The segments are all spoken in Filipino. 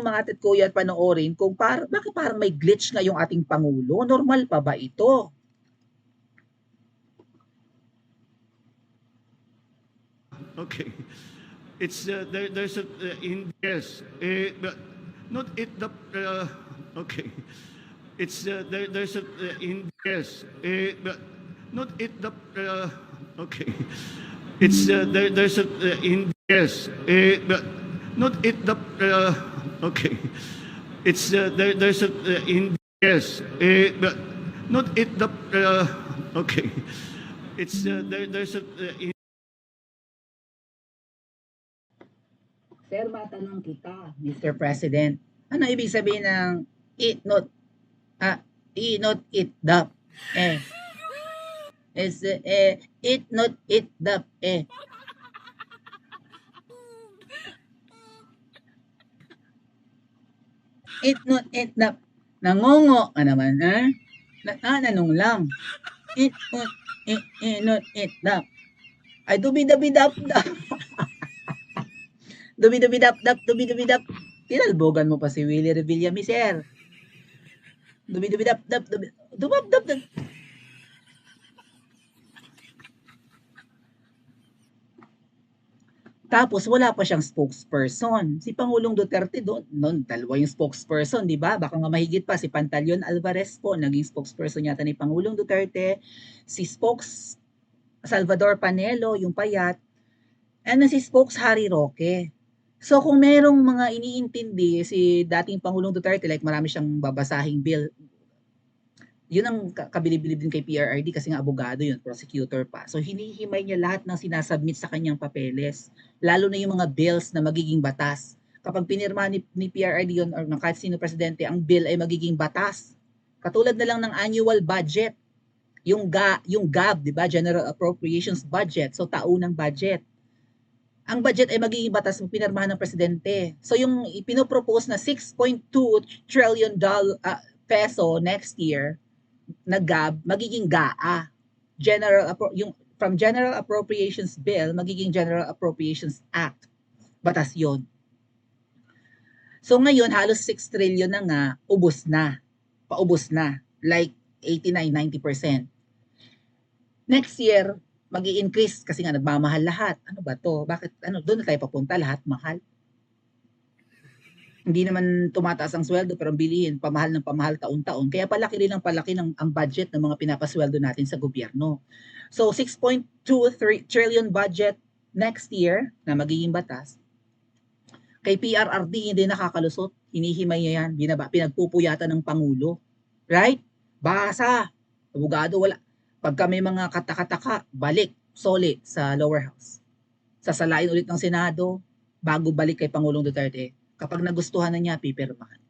mga atit kuya at panoorin kung par bakit parang may glitch nga yung ating Pangulo? Normal pa ba ito? Okay. It's, uh, there, there's a, uh, in, yes, uh, but not it, the, uh, okay. It's, uh, there, there's a, uh, in, yes, uh, but not it, the, uh, okay. It's, uh, there, there's a, uh, in, yes, uh, but not it, the, uh, okay. It's, uh, there, there's a, uh, in, yes, uh, but not it, the, uh, okay. It's, uh, there, there's a, uh, in, Sir, matanong kita, Mr. President. Ano ibig sabihin ng it not ah i not it the eh is eh it not it the eh it not it the nangongo ka naman ha? Na, ah, lang. It not it, it not it the ay dubi dabi dap dap dubi dubi dap dap dubi dubi dap tinalbogan mo pa si Willie Revilla mi sir dubi dubi dap dap dubi dubab dap Tapos wala pa siyang spokesperson. Si Pangulong Duterte doon, noon dalawa yung spokesperson, 'di ba? Baka nga mahigit pa si Pantaleon Alvarez po naging spokesperson yata ni Pangulong Duterte, si spokes Salvador Panelo, yung payat, and si spokes Harry Roque. So kung merong mga iniintindi si dating Pangulong Duterte, like marami siyang babasahing bill, yun ang ka- kabilib-bilib din kay PRRD kasi nga abogado yun, prosecutor pa. So hinihimay niya lahat ng sinasubmit sa kanyang papeles, lalo na yung mga bills na magiging batas. Kapag pinirma ni, ni PRRD yun or ng kahit sino presidente, ang bill ay magiging batas. Katulad na lang ng annual budget, yung ga, yung GAB, 'di ba? General Appropriations Budget, so taunang budget. Ang budget ay magiging batas ng pinirmahan ng presidente. So yung ipinopropose na 6.2 trillion dollar peso next year na GAB magiging GAA. General yung from General Appropriations Bill magiging General Appropriations Act. Batas 'yon. So ngayon halos 6 trillion na nga ubos na. Paubos na. Like 89-90%. Next year, mag increase kasi nga nagmamahal lahat. Ano ba to? Bakit? Ano, doon na tayo papunta, lahat mahal. Hindi naman tumataas ang sweldo pero bilihin, pamahal ng pamahal taon-taon. Kaya palaki rin ang palaki ng ang budget ng mga pinapasweldo natin sa gobyerno. So 6.23 trillion budget next year na magiging batas. Kay PRRD hindi nakakalusot, hinihimay niya yan, binaba, pinagpupuyatan ng Pangulo. Right? Basa. Abogado, wala. Pagka may mga katakataka, balik, soli sa lower house. Sasalain ulit ng Senado, bago balik kay Pangulong Duterte. Kapag nagustuhan na niya, pipirmahan.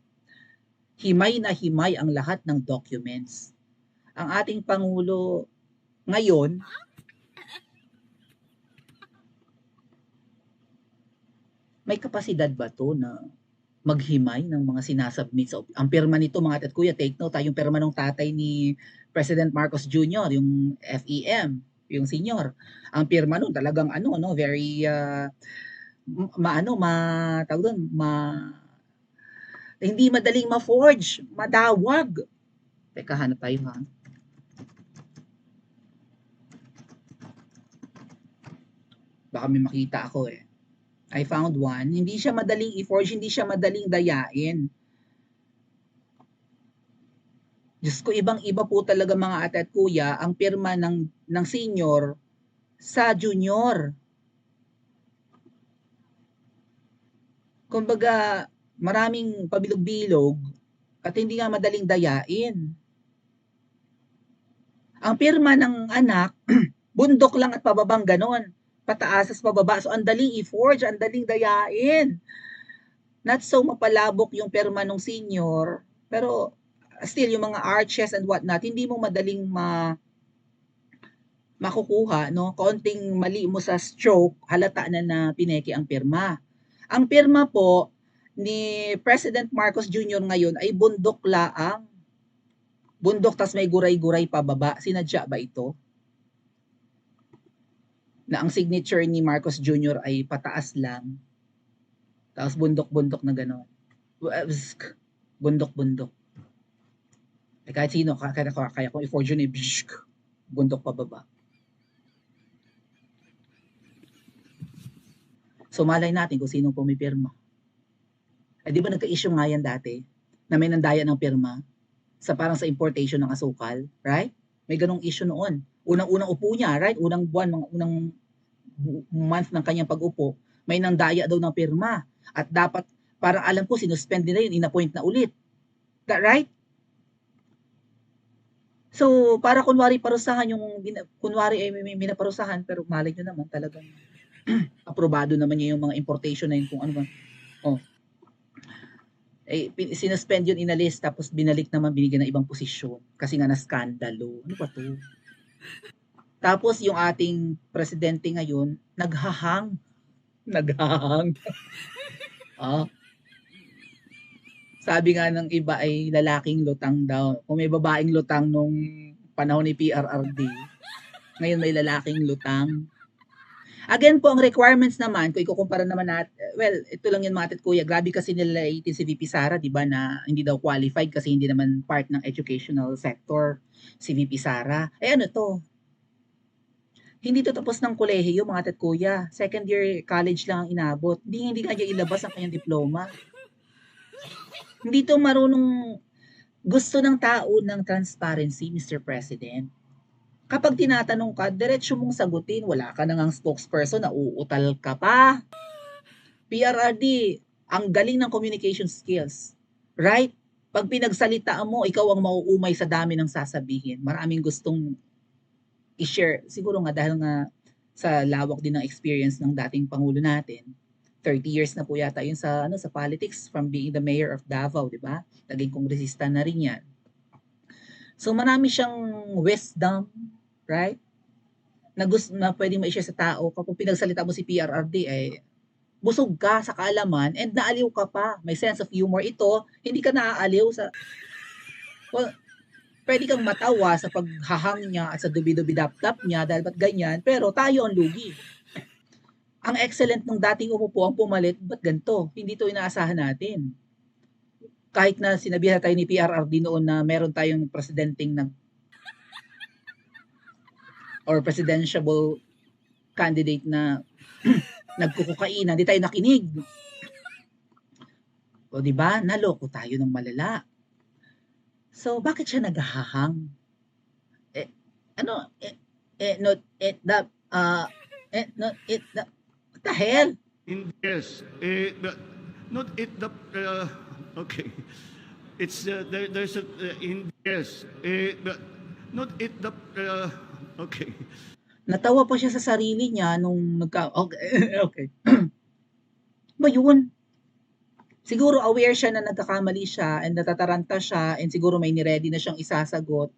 Himay na himay ang lahat ng documents. Ang ating Pangulo ngayon, may kapasidad ba to na maghimay ng mga sinasubmit sa ang pirma nito mga at kuya take note ha, yung pirma ng tatay ni President Marcos Jr. yung FEM yung senior ang pirma nun talagang ano no very uh, maano ma tawag doon ma hindi madaling ma-forge madawag teka hanap tayo ha baka may makita ako eh I found one. Hindi siya madaling i-forge, hindi siya madaling dayain. Diyos ko, ibang-iba po talaga mga ate at kuya ang pirma ng, ng senior sa junior. Kumbaga, maraming pabilog-bilog at hindi nga madaling dayain. Ang pirma ng anak, bundok lang at pababang ganon pataas at pababa. So, ang daling i-forge, ang daling dayain. Not so mapalabok yung perma ng senior, pero still, yung mga arches and whatnot, hindi mo madaling ma makukuha, no? Konting mali mo sa stroke, halata na na pineki ang pirma. Ang pirma po ni President Marcos Jr. ngayon ay bundok laang. Bundok tas may guray-guray pababa. Sinadya ba ito? na ang signature ni Marcos Jr. ay pataas lang. Tapos bundok-bundok na gano'n. bundok-bundok. Eh, kahit sino, ka- kaya, kaya, kaya kung i-forge yun, eh, bundok pababa. So malay natin kung sino pumipirma. Eh di ba nagka-issue nga yan dati na may nandaya ng pirma sa parang sa importation ng asukal, right? May ganong issue noon. Unang-unang upo niya, right? Unang buwan, mga unang month ng kanyang pag-upo, may nandaya daw ng pirma. At dapat, parang alam ko, sinuspend nila yun, inappoint na ulit. That right? So, para kunwari parusahan yung, kunwari ay may, may minaparusahan, pero malay nyo naman talagang aprobado naman niya yung mga importation na yun kung ano ba. Oh. Eh, sinuspend yun, inalis, tapos binalik naman, binigyan ng ibang posisyon. Kasi nga na-skandalo. Ano ba to? Tapos yung ating presidente ngayon, naghahang. Naghahang. ah. Sabi nga ng iba ay lalaking lutang daw. Kung may babaeng lutang nung panahon ni PRRD, ngayon may lalaking lutang. Again po, ang requirements naman, kung ikukumpara naman natin, well, ito lang yun mga kuya, grabe kasi nila itin si VP Sara, di ba, na hindi daw qualified kasi hindi naman part ng educational sector si VP Sara. Eh ano to? Hindi to tapos ng kolehiyo mga kuya. Second year college lang ang inabot. Hindi, hindi kanya ilabas ang kanyang diploma. Hindi to marunong gusto ng tao ng transparency, Mr. President kapag tinatanong ka, diretso mong sagutin, wala ka nang spokesperson, nauutal ka pa. PRRD, ang galing ng communication skills. Right? Pag pinagsalitaan mo, ikaw ang mauumay sa dami ng sasabihin. Maraming gustong i-share. Siguro nga dahil nga sa lawak din ng experience ng dating Pangulo natin. 30 years na po yata yun sa, ano, sa politics from being the mayor of Davao, di ba? Naging kongresista na rin yan. So marami siyang wisdom, right? Na gusto na pwedeng ma-share sa tao kapag pinagsalita mo si PRRD eh busog ka sa kaalaman and naaliw ka pa. May sense of humor ito, hindi ka naaaliw sa well, pwede kang matawa sa paghahang niya at sa dubi-dubi-dap-dap niya dahil ba't ganyan, pero tayo ang lugi. Ang excellent ng dating umupo ang pumalit, ba't ganito? Hindi to inaasahan natin. Kahit na sinabihan tayo ni PRRD noon na meron tayong presidenteng nag or presidential candidate na nagkukukainan, di tayo nakinig. O di ba? Naloko tayo ng malala. So, bakit siya naghahang? Eh, ano, eh, eh, not, it, the, uh, eh, not, it, the, what the hell? In, yes, eh, but not it the uh, okay. It's uh, there. There's a uh, in yes, eh, but not it the uh, okay. Natawa pa siya sa sarili niya nung nagka... Okay. okay. ba yun? Siguro aware siya na nagkakamali siya and natataranta siya and siguro may niready na siyang isasagot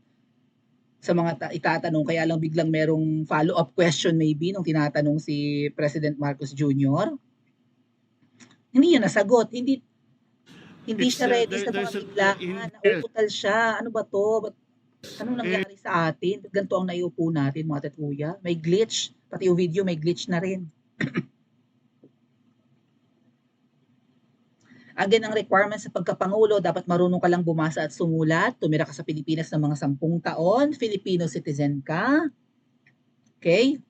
sa mga ta- itatanong. Kaya lang biglang merong follow-up question maybe nung tinatanong si President Marcos Jr. Hindi niya nasagot. Hindi hindi It's, siya uh, ready there- sa mga biglaan. in- Nauutal siya. Ano ba to? Ba't Anong nangyari sa atin? Ganito ang naiupo natin, mga tatuya? May glitch. Pati yung video, may glitch na rin. Again, ang requirements sa pagkapangulo, dapat marunong ka lang bumasa at sumulat, tumira ka sa Pilipinas ng mga sampung taon, Filipino citizen ka. Okay?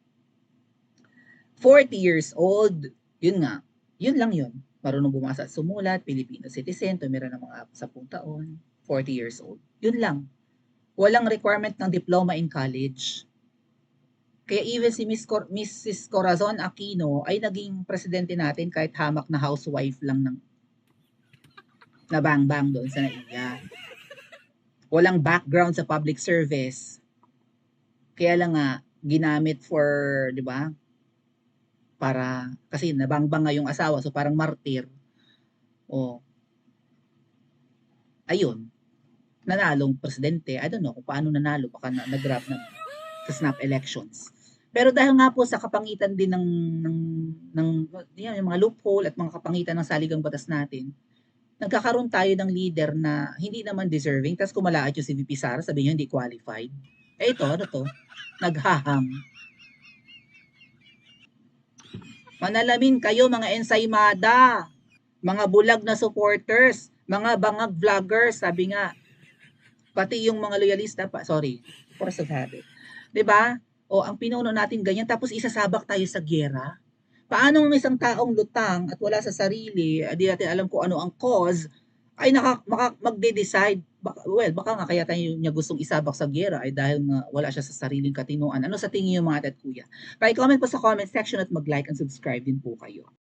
40 years old, yun nga, yun lang yun. Marunong bumasa at sumulat, Filipino citizen, tumira ng mga sampung taon, 40 years old. Yun lang walang requirement ng diploma in college. Kaya even si Miss Cor- Mrs. Corazon Aquino ay naging presidente natin kahit hamak na housewife lang ng na bang-bang doon sa naiya. Walang background sa public service. Kaya lang nga, ginamit for, di ba? Para, kasi nabang-bang nga yung asawa, so parang martir. O, ayun, nanalong presidente. I don't know kung paano nanalo, baka na, nag-grab ng sa snap elections. Pero dahil nga po sa kapangitan din ng, ng, ng yan, yung mga loophole at mga kapangitan ng saligang batas natin, nagkakaroon tayo ng leader na hindi naman deserving. Tapos kumalaat yung si VP Sara, sabi niya hindi qualified. Eh ito, ano to? Naghahang. Manalamin kayo mga ensaymada. mga bulag na supporters, mga bangag vloggers, sabi nga, pati yung mga loyalista pa, sorry, force of habit. 'Di ba? O ang pinuno natin ganyan tapos isasabak tayo sa giyera. Paano ang isang taong lutang at wala sa sarili, ah, di natin alam kung ano ang cause, ay naka, magde-decide. Well, baka nga kaya tayo niya gustong isabak sa giyera ay dahil nga wala siya sa sariling katinuan. Ano sa tingin niyo mga at kuya? Pa-comment po sa comment section at mag-like and subscribe din po kayo.